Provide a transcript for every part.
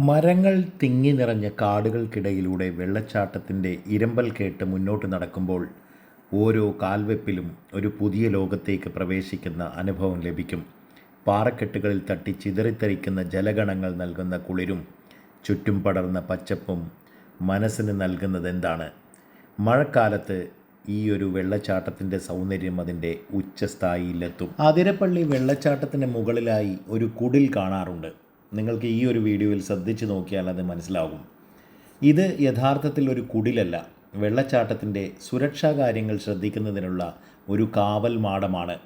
മരങ്ങൾ തിങ്ങി നിറഞ്ഞ കാടുകൾക്കിടയിലൂടെ വെള്ളച്ചാട്ടത്തിന്റെ ഇരമ്പൽ കേട്ട് മുന്നോട്ട് നടക്കുമ്പോൾ ഓരോ കാൽവെപ്പിലും ഒരു പുതിയ ലോകത്തേക്ക് പ്രവേശിക്കുന്ന അനുഭവം ലഭിക്കും. പാറക്കെട്ടുകളിൽ തട്ടി ചിതറിത്തെറിക്കുന്ന ജലഗണങ്ങൾ നൽകുന്ന കുളിരും ചുറ്റും പടർന്ന പച്ചപ്പും മനസ്സിന് നൽകുന്നതെന്താണ്? മഴക്കാലത്ത് ഈ ഒരു വെള്ളച്ചാട്ടത്തിന്റെ സൗന്ദര്യം അതിന്റെ ഉച്ചസ്ഥായിയിലെത്തും. അതിരപ്പള്ളി വെള്ളച്ചാട്ടത്തിന് മുകളിലായി ഒരു കുടിൽ കാണാറുണ്ട്. നിങ്ങൾക്ക് ഈ ഒരു വീഡിയോയിൽ ശ്രദ്ധിച്ചു നോക്കിയാൽ അത് മനസ്സിലാകും. ഇത് യഥാർത്ഥത്തിൽ ഒരു കുടിലല്ല. വെള്ളച്ചാട്ടത്തിന്റെ സുരക്ഷാ കാര്യങ്ങൾ ശ്രദ്ധിക്കുന്നതിനുള്ള ഒരു കാവൽ മാടമാണ്.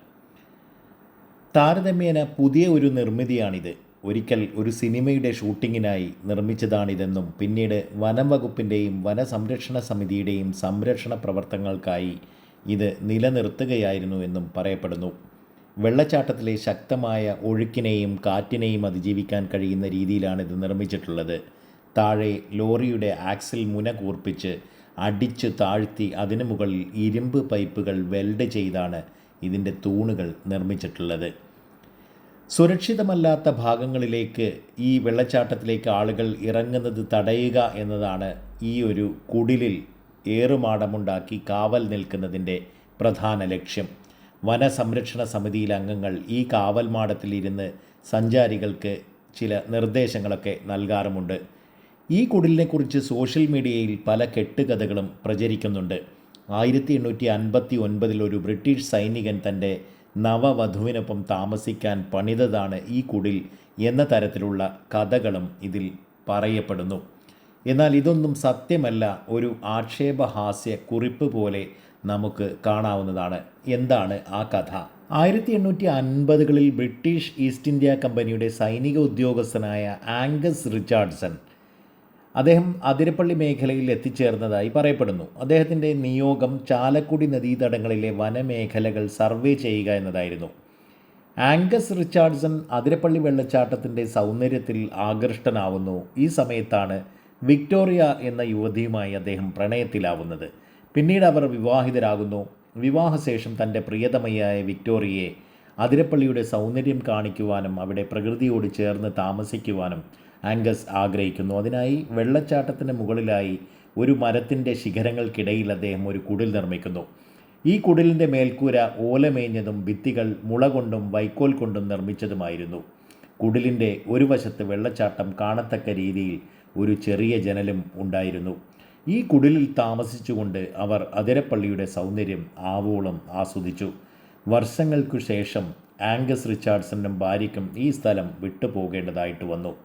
താരതമ്യേന പുതിയ ഒരു നിർമ്മിതിയാണിത്. ഒരിക്കൽ ഒരു സിനിമയുടെ ഷൂട്ടിങ്ങിനായി നിർമ്മിച്ചതാണിതെന്നും പിന്നീട് വനം വകുപ്പിന്റെയും വനസംരക്ഷണ സമിതിയുടെയും സംരക്ഷണ പ്രവർത്തനങ്ങൾക്കായി ഇത് നിലനിർത്തുകയായിരുന്നു എന്നും പറയപ്പെടുന്നു. വെള്ളച്ചാട്ടത്തിലെ ശക്തമായ ഒഴുക്കിനെയും കാറ്റിനെയും അതിജീവിക്കാൻ കഴിയുന്ന രീതിയിലാണ് ഇത് നിർമ്മിച്ചിട്ടുള്ളത്. താഴെ ലോറിയുടെ ആക്സിൽ മുന കൂർപ്പിച്ച് അടിച്ചു താഴ്ത്തി അതിനു മുകളിൽ ഇരുമ്പ് പൈപ്പുകൾ വെൽഡ് ചെയ്താണ് ഇതിന്റെ തൂണുകൾ നിർമ്മിച്ചിട്ടുള്ളത്. സുരക്ഷിതമല്ലാത്ത ഭാഗങ്ങളിലേക്ക് ഈ വെള്ളച്ചാട്ടത്തിലേക്ക് ആളുകൾ ഇറങ്ങുന്നത് തടയുക എന്നതാണ് ഈ ഒരു കുടിലിൽ ഏറുമാടമുണ്ടാക്കി കാവൽ നിൽക്കുന്നതിന്റെ പ്രധാന ലക്ഷ്യം. വനസംരക്ഷണ സമിതിയിലെ അംഗങ്ങൾ ഈ കാവൽ മാടത്തിലിരുന്ന് സഞ്ചാരികൾക്ക് ചില നിർദ്ദേശങ്ങളൊക്കെ നൽകാറുമുണ്ട്. ഈ കുടിലിനെക്കുറിച്ച് സോഷ്യൽ മീഡിയയിൽ പല കെട്ടുകഥകളും പ്രചരിക്കുന്നുണ്ട്. ആയിരത്തി എണ്ണൂറ്റി അൻപത്തി ഒൻപതിൽ ഒരു ബ്രിട്ടീഷ് സൈനികൻ തന്റെ നവവധുവിനൊപ്പം താമസിക്കാൻ പണിതതാണ് ഈ കുടിൽ എന്ന തരത്തിലുള്ള കഥകളും ഇതിൽ പറയപ്പെടുന്നു. എന്നാൽ ഇതൊന്നും സത്യമല്ല. ഒരു ആക്ഷേപഹാസ്യ കുറിപ്പ് പോലെ നമുക്ക് കാണാവുന്നതാണ്. എന്താണ് ആ കഥ? ആയിരത്തി എണ്ണൂറ്റി അൻപതുകളിൽ ബ്രിട്ടീഷ് ഈസ്റ്റ് ഇന്ത്യ കമ്പനിയുടെ സൈനിക ഉദ്യോഗസ്ഥനായ ആംഗസ് റിച്ചാർഡ്സൺ അദ്ദേഹം അതിരപ്പള്ളി മേഖലയിൽ എത്തിച്ചേർന്നതായി പറയപ്പെടുന്നു. അദ്ദേഹത്തിന്റെ നിയോഗം ചാലക്കുടി നദീതടങ്ങളിലെ വനമേഖലകൾ സർവേ ചെയ്യുക എന്നതായിരുന്നു. ആംഗസ് റിച്ചാർഡ്സൺ അതിരപ്പള്ളി വെള്ളച്ചാട്ടത്തിന്റെ സൗന്ദര്യത്തിൽ ആകൃഷ്ടനാവുന്നു. ഈ സമയത്താണ് വിക്ടോറിയ എന്ന യുവതിയുമായി അദ്ദേഹം പ്രണയത്തിലാവുന്നത്. പിന്നീട് അവർ വിവാഹിതരാകുന്നു. വിവാഹശേഷം തന്റെ പ്രിയതമയായ വിക്ടോറിയയെ അതിരപ്പള്ളിയുടെ സൗന്ദര്യം കാണിക്കുവാനും അവിടെ പ്രകൃതിയോട് ചേർന്ന് താമസിക്കുവാനും ആംഗസ് ആഗ്രഹിക്കുന്നു. അതിനായി വെള്ളച്ചാട്ടത്തിന് മുകളിലായി ഒരു മരത്തിന്റെ ശിഖരങ്ങൾക്കിടയിൽ അദ്ദേഹം ഒരു കുടിൽ നിർമ്മിക്കുന്നു. ഈ കുടിലിന്റെ മേൽക്കൂര ഓലമേഞ്ഞതും ഭിത്തികൾ മുള കൊണ്ടും വൈക്കോൽ കൊണ്ടും നിർമ്മിച്ചതുമായിരുന്നു. കുടിലിന്റെ ഒരു വശത്ത് വെള്ളച്ചാട്ടം കാണത്തക്ക രീതിയിൽ ഒരു ചെറിയ ജനലും ഉണ്ടായിരുന്നു. ഈ കുടിലിൽ താമസിച്ചുകൊണ്ട് അവർ അതിരപ്പള്ളിയുടെ സൗന്ദര്യം ആവോളം ആസ്വദിച്ചു. വർഷങ്ങൾക്കു ശേഷം ആംഗസ് റിച്ചാർഡ്സനും ഭാര്യയ്ക്കും ഈ സ്ഥലം വിട്ടുപോകേണ്ടതായിട്ട് വന്നു.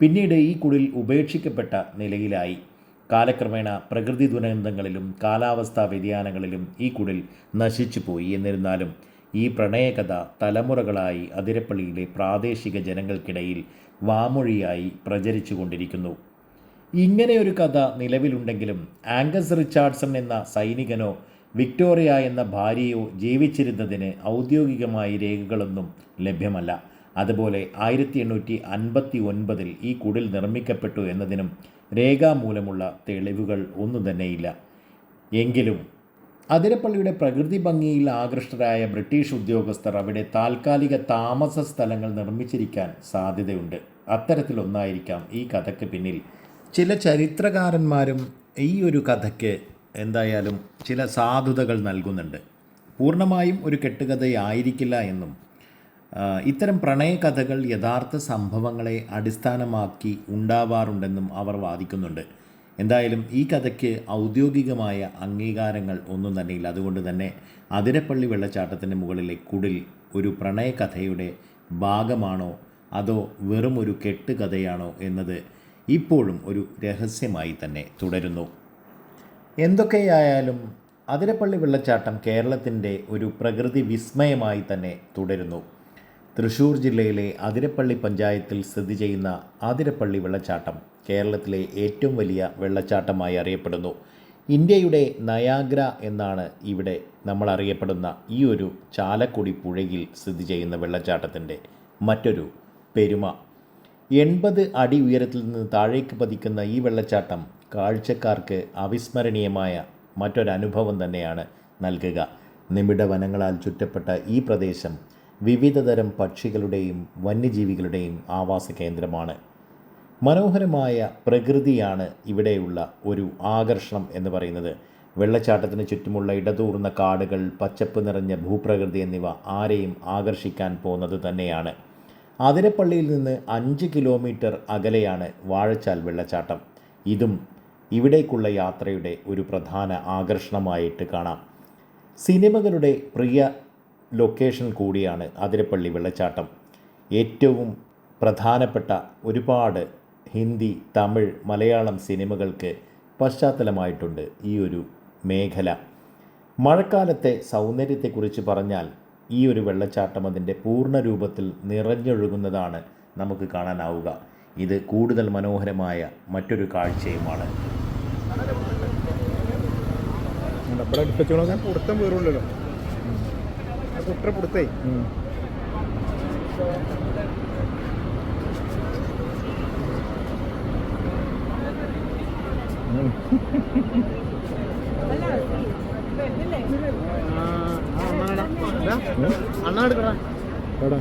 പിന്നീട് ഈ കുടിൽ ഉപേക്ഷിക്കപ്പെട്ട നിലയിലായി. കാലക്രമേണ പ്രകൃതി ദുരന്തങ്ങളിലും കാലാവസ്ഥാ വ്യതിയാനങ്ങളിലും ഈ കുടിൽ നശിച്ചുപോയി. എന്നിരുന്നാലും ഈ പ്രണയകഥ തലമുറകളായി അതിരപ്പള്ളിയിലെ പ്രാദേശിക ജനങ്ങൾക്കിടയിൽ വാമൊഴിയായി പ്രചരിച്ചു കൊണ്ടിരിക്കുന്നു ഇങ്ങനെ ഒരു കഥ നിലവിലുണ്ടെങ്കിലും ആംഗസ് റിച്ചാർഡ്സൺ എന്ന സൈനികനോ വിക്ടോറിയ എന്ന ഭാര്യയോ ജീവിച്ചിരുന്നതിന് ഔദ്യോഗികമായി രേഖകളൊന്നും ലഭ്യമല്ല. അതുപോലെ ആയിരത്തി എണ്ണൂറ്റി അൻപത്തി ഒൻപതിൽ ഈ കുടിൽ നിർമ്മിക്കപ്പെട്ടു എന്നതിനും രേഖാമൂലമുള്ള തെളിവുകൾ ഒന്നും തന്നെയില്ല. എങ്കിലും അതിരപ്പള്ളിയുടെ പ്രകൃതി ഭംഗിയിൽ ആകൃഷ്ടരായ ബ്രിട്ടീഷ് ഉദ്യോഗസ്ഥർ അവിടെ താൽക്കാലിക താമസ സ്ഥലങ്ങൾ നിർമ്മിച്ചിരിക്കാൻ സാധ്യതയുണ്ട്. അത്തരത്തിലൊന്നായിരിക്കാം ഈ കഥയ്ക്ക് പിന്നിൽ ചില ചരിത്രകാരന്മാരും ഈ ഒരു കഥയ്ക്ക് എന്തായാലും ചില സാധുതകൾ നൽകുന്നുണ്ട്. പൂർണമായും ഒരു കെട്ടുകഥയായിരിക്കില്ല എന്നും ഇത്തരം പ്രണയകഥകൾ യഥാർത്ഥ സംഭവങ്ങളെ അടിസ്ഥാനമാക്കി ഉണ്ടാവാറുണ്ടെന്നും അവർ വാദിക്കുന്നുണ്ട്. എന്തായാലും ഈ കഥയ്ക്ക് ഔദ്യോഗികമായ അംഗീകാരങ്ങൾ ഒന്നും തന്നെയില്ല. അതുകൊണ്ട് തന്നെ അതിരപ്പള്ളി വെള്ളച്ചാട്ടത്തിന്റെ മുകളിലെ കുടിൽ ഒരു പ്രണയകഥയുടെ ഭാഗമാണോ അതോ വെറും ഒരു കെട്ടുകഥയാണോ എന്നത് ഇപ്പോഴും ഒരു രഹസ്യമായി തന്നെ തുടരുന്നു. എന്തൊക്കെയായാലും അതിരപ്പള്ളി വെള്ളച്ചാട്ടം കേരളത്തിന്റെ ഒരു പ്രകൃതി വിസ്മയമായി തന്നെ തുടരുന്നു. തൃശ്ശൂർ ജില്ലയിലെ അതിരപ്പള്ളി പഞ്ചായത്തിൽ സ്ഥിതി ചെയ്യുന്ന അതിരപ്പള്ളി വെള്ളച്ചാട്ടം കേരളത്തിലെ ഏറ്റവും വലിയ വെള്ളച്ചാട്ടമായി അറിയപ്പെടുന്നു. ഇന്ത്യയുടെ നയാഗ്ര എന്നാണ് ഇവിടെ നമ്മൾ അറിയപ്പെടുന്ന ഈ ഒരു ചാലക്കുടി പുഴയിൽ സ്ഥിതി ചെയ്യുന്ന വെള്ളച്ചാട്ടത്തിന്റെ മറ്റൊരു പെരുമ. എൺപത് അടി ഉയരത്തിൽ നിന്ന് താഴേക്ക് പതിക്കുന്ന ഈ വെള്ളച്ചാട്ടം കാഴ്ചക്കാർക്ക് അവിസ്മരണീയമായ മറ്റൊരനുഭവം തന്നെയാണ് നൽകുക. നിബിഡ വനങ്ങളാൽ ചുറ്റപ്പെട്ട ഈ പ്രദേശം വിവിധതരം പക്ഷികളുടെയും വന്യജീവികളുടെയും ആവാസ കേന്ദ്രമാണ്. മനോഹരമായ പ്രകൃതിയാണ് ഇവിടെയുള്ള ഒരു ആകർഷണം എന്ന് പറയുന്നത്. വെള്ളച്ചാട്ടത്തിന് ചുറ്റുമുള്ള ഇടതൂർന്ന കാടുകൾ പച്ചപ്പ് നിറഞ്ഞ ഭൂപ്രകൃതി എന്നിവ ആരെയും ആകർഷിക്കാൻ പോകുന്നത് തന്നെയാണ്. അതിരപ്പള്ളിയിൽ നിന്ന് അഞ്ച് കിലോമീറ്റർ അകലെയാണ് വാഴച്ചാൽ വെള്ളച്ചാട്ടം. ഇതും ഇവിടേക്കുള്ള യാത്രയുടെ ഒരു പ്രധാന ആകർഷണമായിട്ട് കാണാം. സിനിമകളുടെ പ്രിയ ലൊക്കേഷൻ കൂടിയാണ് അതിരപ്പള്ളി വെള്ളച്ചാട്ടം. ഏറ്റവും പ്രധാനപ്പെട്ട ഒരുപാട് ഹിന്ദി തമിഴ് മലയാളം സിനിമകൾക്ക് പശ്ചാത്തലമായിട്ടുണ്ട് ഈ ഒരു മേഖല. മഴക്കാലത്തെ സൗന്ദര്യത്തെക്കുറിച്ച് പറഞ്ഞാൽ ഈ ഒരു വെള്ളച്ചാട്ടം അതിന്റെ പൂർണ രൂപത്തിൽ നിറഞ്ഞൊഴുകുന്നതാണ് നമുക്ക് കാണാനാവുക ഇത് കൂടുതൽ മനോഹരമായ മറ്റൊരു കാഴ്ചയുമാണ് പുടുത്തേ അണ്ണാ എടുക്കടാ. ഉള്ളത് അണ്ണാ